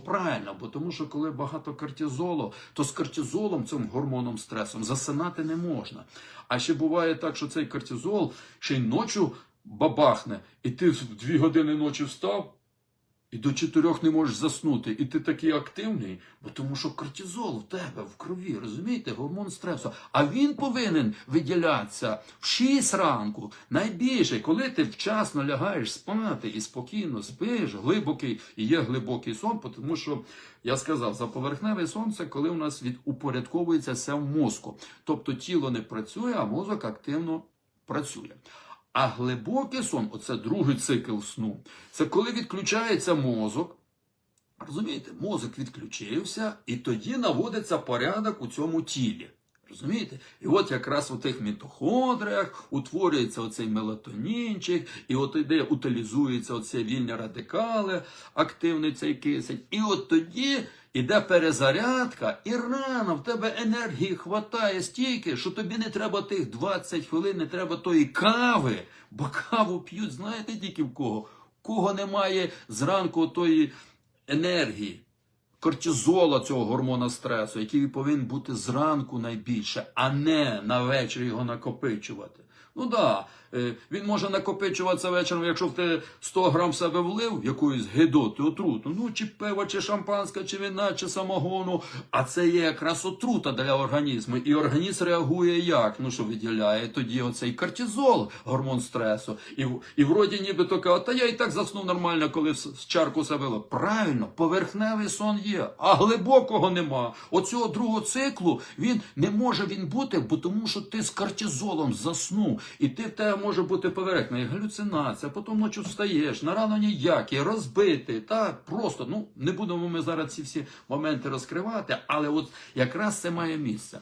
Правильно, бо тому що коли багато кортизолу, то з кортизолом, цим гормоном стресом, засинати не можна. А ще буває так, що цей кортизол ще й ночі бабахне, і ти в дві години ночі встав, і до чотирьох не можеш заснути, і ти такий активний, бо тому що кортизол в тебе в крові, розумієте, гормон стресу. А він повинен виділятися в 6 ранку. Найбільше, коли ти вчасно лягаєш спати і спокійно спиш, глибокий і є глибокий сон, тому що я сказав, заповерхневий сон це коли у нас від упорядковується все в мозку. Тобто тіло не працює, а мозок активно працює. А глибокий сон, оце другий цикл сну, це коли відключається мозок. Розумієте, мозок відключився, і тоді наводиться порядок у цьому тілі. Розумієте? І от якраз у тих мітохондріях утворюється оцей мелатонінчик, і от іде, утилізується оці вільні радикали, активний цей кисень. І от тоді іде перезарядка, і рано в тебе енергії хватає стільки, що тобі не треба тих 20 хвилин, не треба тої кави, бо каву п'ють, знаєте тільки в кого? В кого немає зранку тої енергії кортизола цього гормона стресу, який повинен бути зранку найбільше, а не на вечір його накопичувати. Ну да, е, він може накопичуватися вечором, якщо ти 100 грам себе влив якоїсь гидоти, отруту, ну чи пива, чи шампанське, чи вина, чи самогону. А це є якраз отрута для організму. І організм реагує як? Ну що виділяє тоді оцей кортизол, гормон стресу. І, і вроді ніби то каже, та я і так заснув нормально, коли в чарку себе. Правильно, поверхневий сон є, а глибокого нема. Оцього другого циклу він не може він бути, бо тому що ти з кортизолом заснув, і ти в тебе може бути поверхня, галюцинація, потім ночі встаєш, на рано ніякі, розбитий, так просто. Ну не будемо ми зараз ці всі моменти розкривати, але от якраз це має місце.